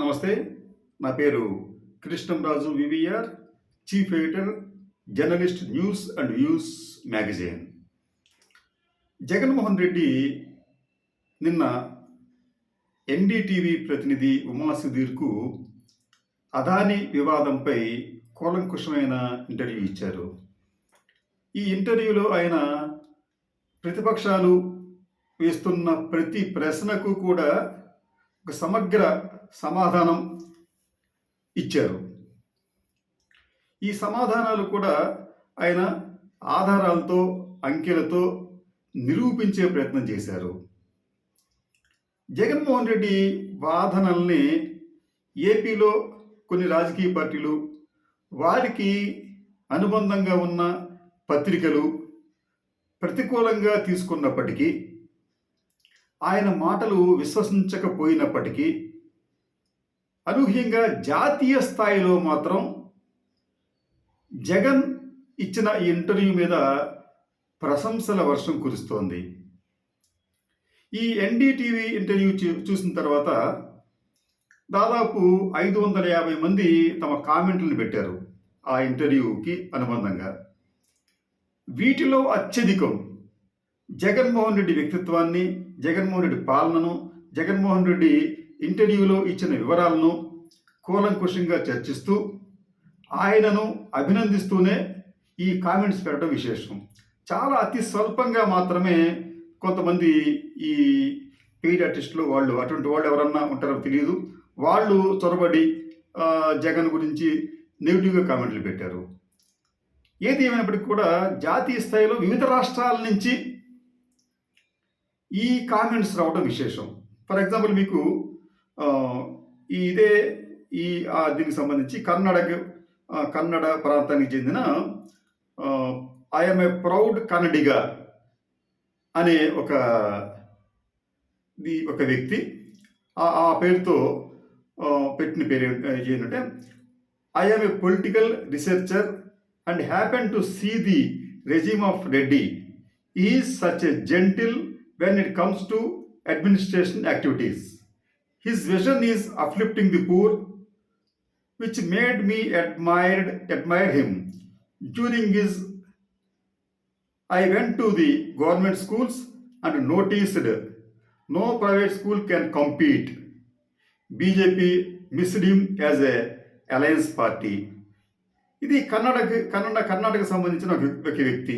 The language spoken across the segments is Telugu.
నమస్తే నా పేరు Krishnamraju VVR chief editor journalist news and views magazine Jaganmohan Reddy నిన్న ఎన్డీటీవీ ప్రతినిధి ఉమా సుధీర్కు అదాని వివాదంపై కూలంకుషమైన ఇంటర్వ్యూ ఇచ్చారు. ఈ ఇంటర్వ్యూలో ఆయన ప్రతిపక్షాలు వేస్తున్న ప్రతి ప్రశ్నకు కూడా ఒక సమగ్ర సమాధానం ఇచ్చారు. ఈ సమాధానాలు కూడా ఆయన ఆధారాలతో అంకెలతో నిరూపించే ప్రయత్నం చేశారు. జగన్మోహన్ రెడ్డి వాదనల్ని ఏపీలో కొన్ని రాజకీయ పార్టీలు వారికి అనుబంధంగా ఉన్న పత్రికలు ప్రతికూలంగా తీసుకున్నప్పటికీ ఆయన మాటలు విశ్వసించకపోయినప్పటికీ అనూహ్యంగా జాతీయ స్థాయిలో మాత్రం జగన్ ఇచ్చిన ఈ ఇంటర్వ్యూ మీద ప్రశంసల వర్షం కురుస్తోంది. ఈ ఎన్డీటీవీ ఇంటర్వ్యూ చూ- చూసిన తర్వాత దాదాపు ఐదు వందల యాభై మంది తమ కామెంట్లను పెట్టారు ఆ ఇంటర్వ్యూకి అనుబంధంగా. వీటిలో అత్యధికం జగన్మోహన్ రెడ్డి వ్యక్తిత్వాన్ని జగన్మోహన్ రెడ్డి పాలనను జగన్మోహన్ రెడ్డి ఇంటర్వ్యూలో ఇచ్చిన వివరాలను కూలంకుషంగా చర్చిస్తూ ఆయనను అభినందిస్తూనే ఈ కామెంట్స్ పెట్టడం విశేషం. చాలా అతి స్వల్పంగా మాత్రమే కొంతమంది ఈ పెయిడ్ ఆర్టిస్టులు వాళ్ళు అటువంటి వాళ్ళు ఎవరన్నా ఉంటారో తెలియదు. వాళ్ళు చొరబడి జగన్ గురించి నెగిటివ్గా కామెంట్లు పెట్టారు. ఏది ఏమైనప్పటికీ కూడా జాతీయ స్థాయిలో వివిధ రాష్ట్రాల నుంచి ఈ కామెంట్స్ రావడం విశేషం. ఫర్ ఎగ్జాంపుల్ మీకు ఈ ఇదే ఈ దీనికి సంబంధించి కర్ణాటక కన్నడ ప్రాంతానికి చెందిన ఐఎమ్ ఏ ప్రౌడ్ కన్నడిగా అనే ఒక ది- ఒక వ్యక్తి. ఆ పేరుతో పెట్టిన పేరు ఏంటంటే I'm a political researcher and happen to see the regime of Reddy is such a gentle when it comes to administration activities his vision is uplifting the poor which made me admired admire him during his i went to the government schools and noticed no private school can compete bjp missed him as a alliance party ఇది కర్ణాటక కన్నడ కర్ణాటక సంబంధించిన ఒక ఒక వ్యక్తి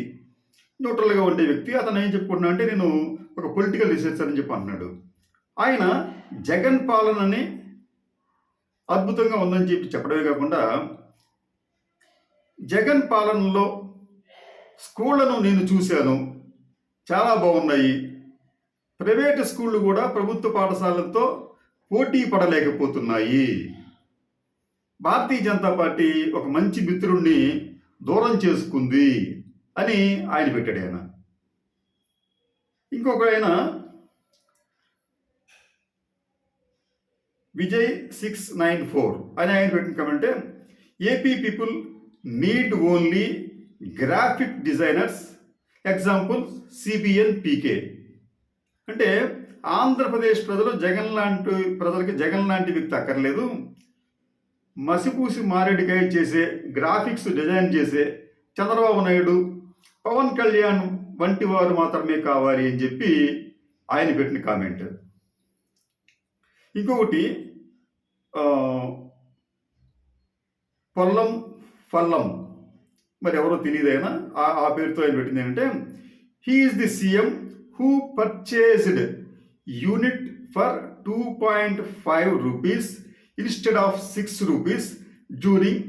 న్యూట్రల్గా ఉండే వ్యక్తి అతను ఏం చెప్పుకుంటున్నా అంటే నేను ఒక పొలిటికల్ రీసెర్చర్ అని చెప్పి అంటున్నాడు ఆయన జగన్ పాలనని అద్భుతంగా ఉందని చెప్పి చెప్పడమే కాకుండా జగన్ పాలనలో స్కూళ్ళను నేను చూశాను. చాలా బాగున్నాయి. ప్రైవేటు స్కూళ్ళు కూడా ప్రభుత్వ పాఠశాలలతో పోటీ పడలేకపోతున్నాయి. భారతీయ జనతా పార్టీ ఒక మంచి మిత్రుణ్ణి దూరం చేసుకుంది అని ఆయన పెట్టాడు ఆయన. ఇంకొక ఆయన విజయ్ సిక్స్ నైన్ ఫోర్ అని ఆయన పెట్టిన కమెంటే AP people need only graphic designers example CBN PK అంటే ఆంధ్రప్రదేశ్ ప్రజలు జగన్ లాంటి ప్రజలకి జగన్ లాంటి వ్యక్తి అక్కర్లేదు. మసిపూసి మారేడుకాయ చేసే గ్రాఫిక్స్ డిజైన్ చేసే చంద్రబాబు నాయుడు పవన్ కళ్యాణ్ వంటి వారు మాత్రమే కావాలి అని చెప్పి ఆయన పెట్టిన కామెంట్ ఇంకొకటి పల్లం పొల్లం. మరి ఎవరో తెలియదైనా ఆ ఆ పేరుతో ఆయన పెట్టింది ఏంటంటే he's the CM who purchased unit for two point five rupees instead of six rupees during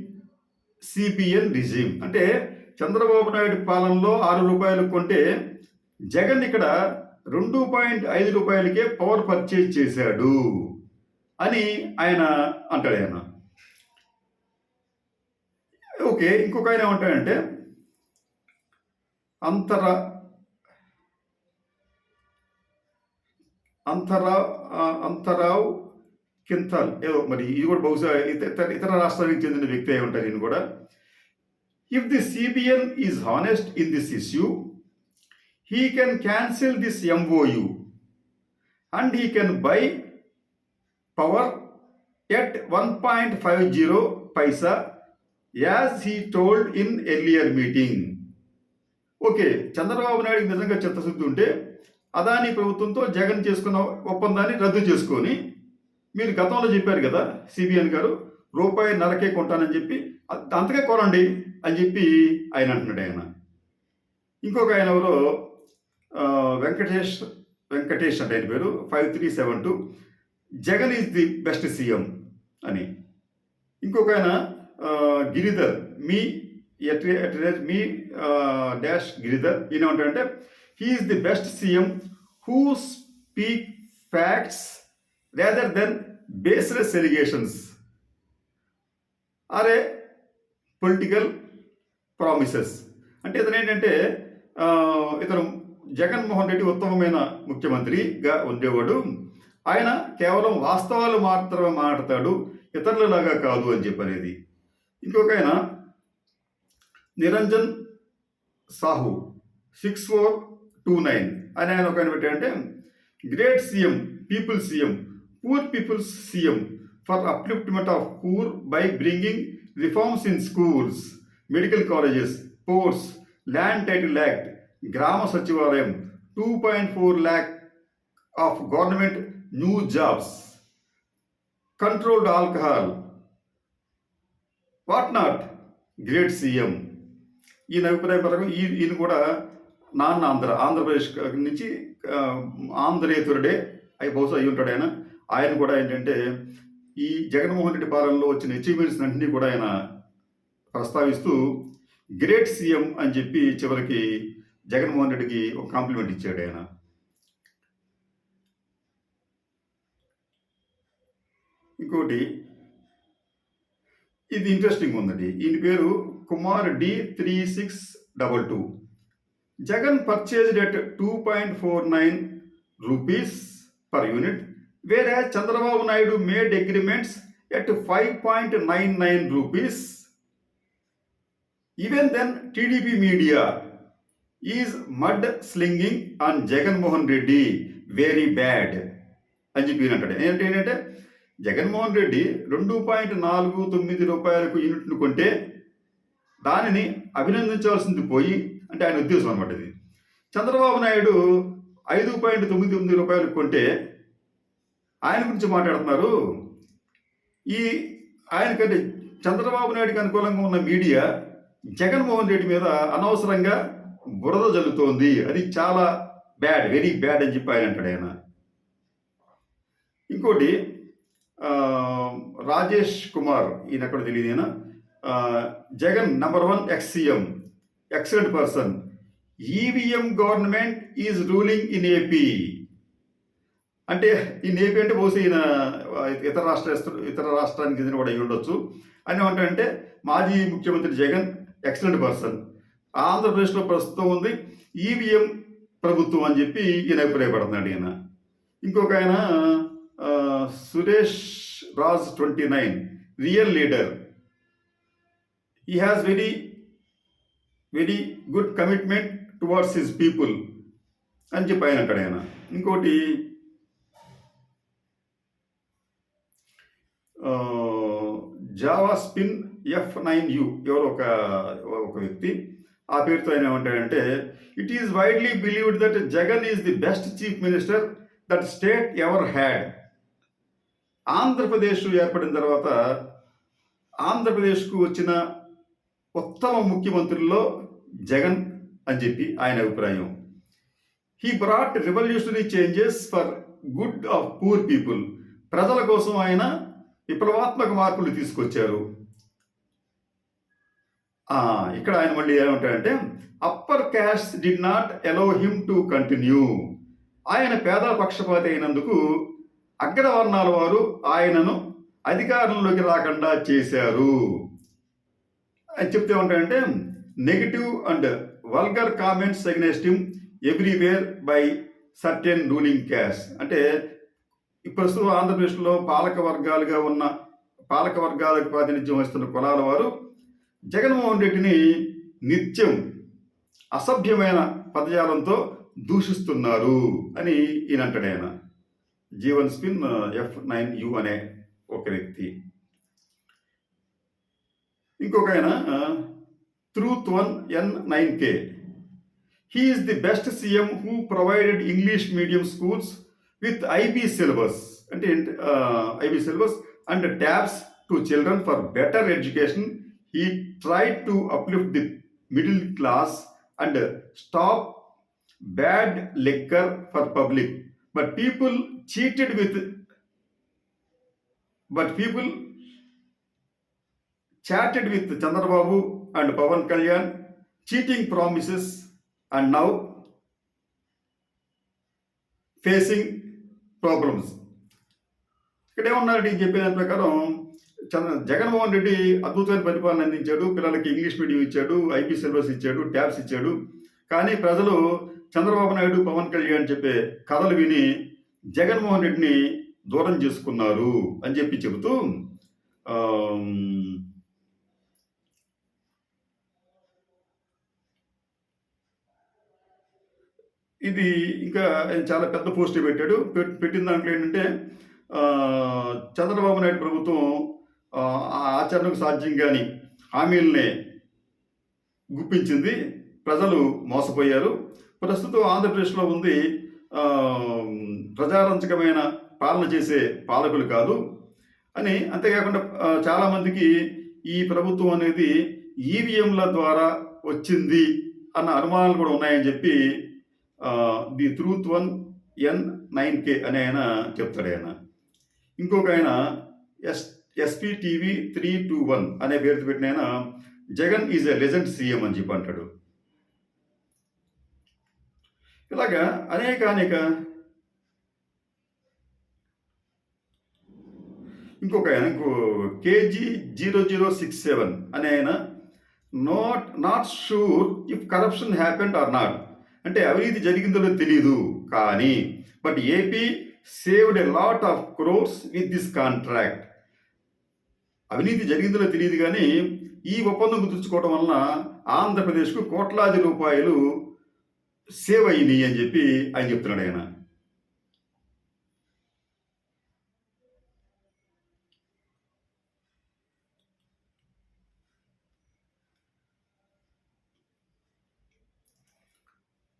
CBN regime అంటే చంద్రబాబు నాయుడు పాలనలో ఆరు రూపాయలు కొంటే జగన్ ఇక్కడ రెండు పాయింట్ ఐదు రూపాయలకే పవర్ పర్చేజ్ చేశాడు అని ఆయన అంటాడు ఆయన. ఓకే ఇంకొక ఆయన ఏమంటాడంటే అంతర అంతరా అంతరావ్ కింతాల్ ఏదో మరి ఇది కూడా బహుశా ఇతర ఇతర రాష్ట్రానికి చెందిన వ్యక్తి అయి ఉంటారు ఈయన కూడా. If the CBN is honest in this issue he can cancel this MOU and he can buy power at one point five zero paisa as he told in earlier meeting okay Chandrababu నాయుడికి నిజంగా చిత్తశుద్ధి ఉంటే అదాని ప్రభుత్వంతో జగన్ చేసుకున్న ఒప్పందాన్ని రద్దు చేసుకొని మీరు గతంలో చెప్పారు కదా సిబిఎన్ గారు రూపాయి నరకే కొంటానని చెప్పి అంతకే కొనండి అని చెప్పి ఆయన అంటున్నాడు ఆయన. ఇంకొక ఆయన ఎవరో వెంకటేష్ వెంకటేష్ అంటే ఆయన పేరు five three seven two. Jagan is the best CM అని. ఇంకొక ఆయన గిరిధర్. మీ at at me dash Giridhar ఈయన he's the best CM who speak facts rather than baseless allegations are political promises అంటే ఇతను ఏంటంటే ఇతను జగన్మోహన్ రెడ్డి ఉత్తమమైన ముఖ్యమంత్రిగా ఉండేవాడు. ఆయన కేవలం వాస్తవాలు మాత్రమే మాట్లాడతాడు ఇతరులలాగా కాదు అని చెప్పనేది. ఇంకొక ఆయన Niranjan Sahu six four two nine అని ఆయన ఒక ఆయన పెట్టాడంటే great CM people CM poor people's CM for upliftment of poor by bringing reforms in schools medical colleges ports land title act Grama Sachivalayam two point four lakh of government new jobs controlled alcohol what not great CM ఈయన అభిప్రాయం ప్రకారం ఈ ఈయన కూడా నాన్న ఆంధ్ర ఆంధ్రప్రదేశ్ నుంచి ఆంధ్రేతురుడే అయి బహుశా అయి ఉంటాడు ఆయన. ఆయన కూడా ఏంటంటే ఈ జగన్మోహన్ రెడ్డి పాలనలో వచ్చిన అచీవ్మెంట్స్ అన్నింటినీ కూడా ఆయన ప్రస్తావిస్తూ గ్రేట్ సీఎం అని చెప్పి చివరికి జగన్మోహన్ రెడ్డికి ఒక కాంప్లిమెంట్ ఇచ్చాడు ఆయన. ఇంకోటి ఇది ఇంట్రెస్టింగ్ ఉందండి. ఈయన పేరు Kumar D three six double two. Jagan purchased at two point four nine rupees per unit వేరే Chandrababu Naidu made agreements at five point nine nine rupees even then TDP media is mud slinging on Jaganmohan Reddy. Very bad. అని చెప్పి అంటాడు ఏంటంటే ఏంటంటే జగన్మోహన్ రెడ్డి రెండు పాయింట్ నాలుగు తొమ్మిది రూపాయలకు యూనిట్ను కొంటే దానిని అభినందించాల్సింది పోయి అంటే ఆయన ఉద్దేశం అనమాట ఇది. చంద్రబాబు నాయుడు ఐదు పాయింట్ తొమ్మిది తొమ్మిది రూపాయలు కొంటే ఆయన గురించి మాట్లాడుతున్నారు. ఈ ఆయనకంటే చంద్రబాబు నాయుడికి అనుకూలంగా ఉన్న మీడియా జగన్మోహన్ రెడ్డి మీద అనవసరంగా బురద జల్లుతోంది. అది చాలా బ్యాడ్ వెరీ బ్యాడ్ అని చెప్పి ఆయన అంటాడు ఆయన. ఇంకోటి రాజేష్ కుమార్ ఈయన ఎక్కడ తెలియదు ఈయన. Jagan number one ex CM excellent person. EVM government is ruling in AP. అంటే ఈ ఏపీ అంటే బహుశా ఈయన ఇతర రాష్ట్ర ఇతర రాష్ట్రానికి చెందిన కూడా అయి ఉండొచ్చు. అని అంటే మాజీ ముఖ్యమంత్రి జగన్ ఎక్సలెంట్ పర్సన్. ఆంధ్రప్రదేశ్లో ప్రస్తుతం ఉంది. ఈవీఎం ప్రభుత్వం అని చెప్పి ఈయన అభిప్రాయపడుతున్నాడు ఈయన. ఇంకొక ఆయన Suresh Raj twenty nine real leader. He has very very good commitment towards his people అని చెప్పి ఆయన ఆయన ఇంకోటి Java spin F nine U ఎవరో ఒక ఒక వ్యక్తి. ఆ పేరుతో ఆయన ఏమంటాడంటే it is widely believed that Jagan is the best chief minister that state ever had Andhra Pradesh ఏర్పడిన తర్వాత ఆంధ్రప్రదేశ్కు వచ్చిన ఉత్తమ ముఖ్యమంత్రుల్లో జగన్ అని చెప్పి ఆయన అభిప్రాయం. He brought revolutionary changes for good of poor people ప్రజల కోసం ఆయన విప్లవాత్మక మార్పులు తీసుకొచ్చారు. ఇక్కడ ఆయన మళ్ళీ ఏమంటాడంటే upper caste did not allow him to continue ఆయన పేదల పక్షపాతి అయినందుకు అగ్రవర్ణాల వారు ఆయనను అధికారంలోకి రాకుండా చేశారు. అని చెప్తే ఉంటాయంటే negative and vulgar comments against him everywhere by certain ruling class అంటే ప్రస్తుతం ఆంధ్రప్రదేశ్లో పాలక వర్గాలుగా ఉన్న పాలక వర్గాలకు ప్రాతినిధ్యం వహిస్తున్న కులాల వారు జగన్మోహన్ రెడ్డిని నిత్యం అసభ్యమైన పదజాలంతో దూషిస్తున్నారు అని ఈయన అంటాడు ఆయన. Jeevan spin F nine U అనే ఒక వ్యక్తి. ఇంకొక ఆయన truth one N nine K. He is the best CM who provided English medium schools with IB syllabus. అంటే IB syllabus and tabs to children for better education. He try to uplift the middle class and stop bad liquor for public but people cheated with but people cheated with Chandrababu and Pawan Kalyan cheating promises and now facing problems ఇక్కడ ఏమన్నారంటే చెప్పిన దాని ప్రకారం జగన్మోహన్ రెడ్డి అద్భుతమైన పరిపాలన అందించాడు పిల్లలకి ఇంగ్లీష్ మీడియం ఇచ్చాడు ఐపీ సిలబస్ ఇచ్చాడు ట్యాబ్స్ ఇచ్చాడు. కానీ ప్రజలు చంద్రబాబు నాయుడు పవన్ కళ్యాణ్ చెప్పే కథలు విని జగన్మోహన్ రెడ్డిని దూరం చేసుకున్నారు అని చెప్పి చెబుతూ ఇది ఇంకా చాలా పెద్ద పోస్ట్ పెట్టాడు. పెట్టిన దాంట్లో ఏంటంటే చంద్రబాబు నాయుడు ప్రభుత్వం ఆచరణకు సాధ్యం కాని హామీలనే గుప్పించింది. ప్రజలు మోసపోయారు. ప్రస్తుతం ఆంధ్రప్రదేశ్లో ఉంది ఆ, ప్రజారంజకమైన పాలన చేసే పాలకులు కాదు అని అంతేకాకుండా చాలామందికి ఈ ప్రభుత్వం అనేది ఈవీఎంల ద్వారా వచ్చింది అన్న అనుమానాలు కూడా ఉన్నాయని చెప్పి the truth one N nine K అని ఆయన చెప్తాడు ఆయన. ఇంకొక ఆయన S SP TV three two one అనే పేరుతో పెట్టిన ఆయన Jagan is a legend CM అని చెప్పి అంటాడు. ఇలాగా అనేక అనేక ఇంకొక ఆయన ఇంకో KG zero zero six seven అనే ఆయన not not sure if corruption happened or not అంటే అవినీతి జరిగిందో తెలియదు కానీ but AP saved a lot of crores with this contract. అవినీతి జరిగిందో తెలియదు కానీ ఈ ఒప్పందం కుదుర్చుకోవడం వలన ఆంధ్రప్రదేశ్కు కోట్లాది రూపాయలు సేవ్ అయినాయి అని చెప్పి ఆయన చెప్తున్నాడు ఆయన.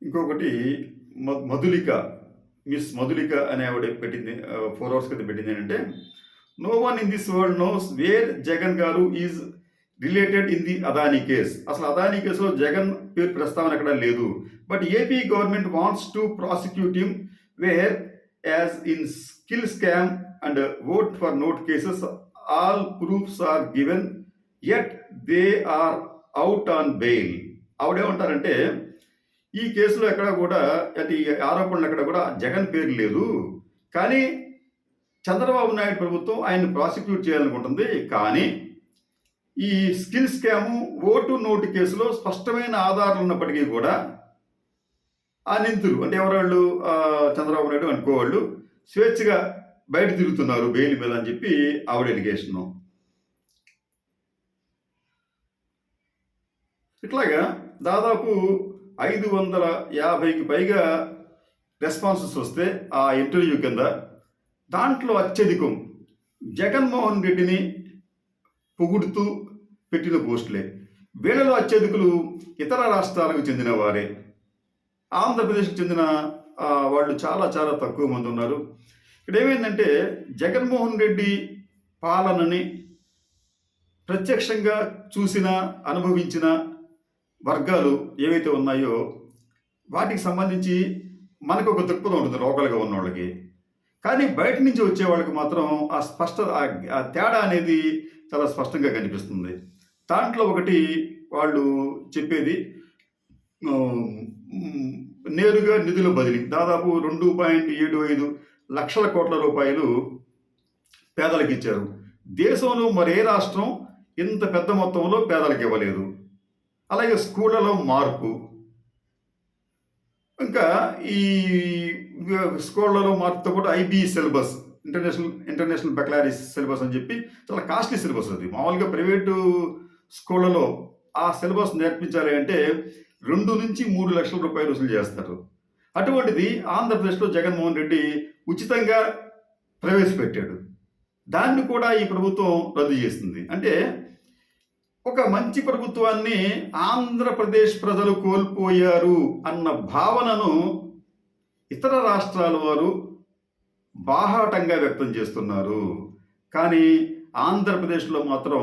ఇంకొకటి మ- మధులిక మిస్ మధులిక అనే ఆవిడ పెట్టింది ఫోర్ అవర్స్ క్రితం పెట్టింది ఏంటంటే no one in this world knows where Jagan garu is related in the Adani case అసలు అదానీ కేసులో జగన్ పేరు ప్రస్తావన ఎక్కడ లేదు. But AP government wants to prosecute him whereas in skill scam and vote for note cases all proofs are given yet they are out on bail ఆవిడేమంటారంటే ఈ కేసులో ఎక్కడ కూడా అంటే ఈ ఆరోపణలు ఎక్కడ కూడా జగన్ పేరు లేదు. కానీ చంద్రబాబు నాయుడు ప్రభుత్వం ఆయన్ని ప్రాసిక్యూట్ చేయాలనుకుంటుంది. కానీ ఈ స్కిల్ స్కాము ఓటు నోటు కేసులో స్పష్టమైన ఆధారాలు ఉన్నప్పటికీ కూడా ఆ నిందితులు అంటే ఎవరాళ్ళు వాళ్ళు? చంద్రబాబు నాయుడు అనుకోవాళ్ళు స్వేచ్ఛగా బయట తిరుగుతున్నారు బెయిల్ మీద అని చెప్పి ఆవిడ ఎలిగేషను. ఇట్లాగా దాదాపు ఐదు వందల యాభైకి పైగా రెస్పాన్సెస్ వస్తే ఆ ఇంటర్వ్యూ కింద దాంట్లో అత్యధికం జగన్మోహన్ రెడ్డిని పొగుడుతూ పెట్టిన పోస్టులే. వీళ్ళలో అత్యధికులు ఇతర రాష్ట్రాలకు చెందిన వారే. ఆంధ్రప్రదేశ్కి చెందిన వాళ్ళు చాలా చాలా తక్కువ మంది ఉన్నారు. ఇక్కడ ఏమైందంటే జగన్మోహన్ రెడ్డి పాలనని ప్రత్యక్షంగా చూసిన అనుభవించిన వర్గాలు ఏవైతే ఉన్నాయో వాటికి సంబంధించి మనకు ఒక దృక్పథం ఉంటుంది లోకల్గా ఉన్న వాళ్ళకి కానీ బయట నుంచి వచ్చే వాళ్ళకి మాత్రం ఆ స్పష్ట ఆ- తేడా అనేది చాలా స్పష్టంగా కనిపిస్తుంది. దాంట్లో ఒకటి వాళ్ళు చెప్పేది నేరుగా నిధుల బదిలీ. దాదాపు రెండు పాయింట్ ఏడు ఐదు లక్షల కోట్ల రూపాయలు పేదలకు ఇచ్చారు. దేశంలో మరే రాష్ట్రం ఇంత పెద్ద మొత్తంలో పేదలకు ఇవ్వలేదు. అలాగే స్కూళ్ళలో మార్పు. ఇంకా ఈ స్కూళ్ళలో మార్పుతో పాటు IB syllabus international international baccalaureate syllabus అని చెప్పి చాలా కాస్ట్లీ సిలబస్ అది. మామూలుగా ప్రైవేటు స్కూళ్ళలో ఆ సిలబస్ నేర్పించాలి అంటే రెండు నుంచి మూడు లక్షల రూపాయలు వసూలు చేస్తారు. అటువంటిది ఆంధ్రప్రదేశ్లో జగన్మోహన్ రెడ్డి ఉచితంగా ప్రవేశపెట్టాడు. దాన్ని కూడా ఈ ప్రభుత్వం రద్దు చేస్తుంది అంటే ఒక మంచి ప్రభుత్వాన్ని ఆంధ్రప్రదేశ్ ప్రజలు కోల్పోయారు అన్న భావనను ఇతర రాష్ట్రాల వారు బాహాటంగా వ్యక్తం చేస్తున్నారు. కానీ ఆంధ్రప్రదేశ్లో మాత్రం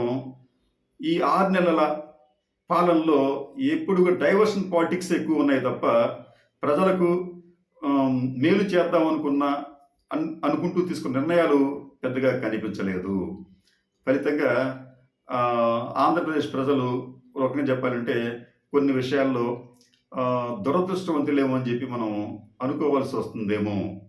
ఈ ఆరు నెలల పాలనలో ఎప్పుడు డైవర్షన్ పాలిటిక్స్ ఎక్కువ ఉన్నాయి తప్ప ప్రజలకు మేలు చేద్దాం అనుకున్న అనుకుంటూ తీసుకున్న నిర్ణయాలు పెద్దగా కనిపించలేదు. ఫలితంగా ఆంధ్రప్రదేశ్ ప్రజలు ఒక రకంగా చెప్పాలంటే కొన్ని విషయాల్లో దురదృష్టవంతులేమో అని చెప్పి మనం అనుకోవాల్సి వస్తుందేమో.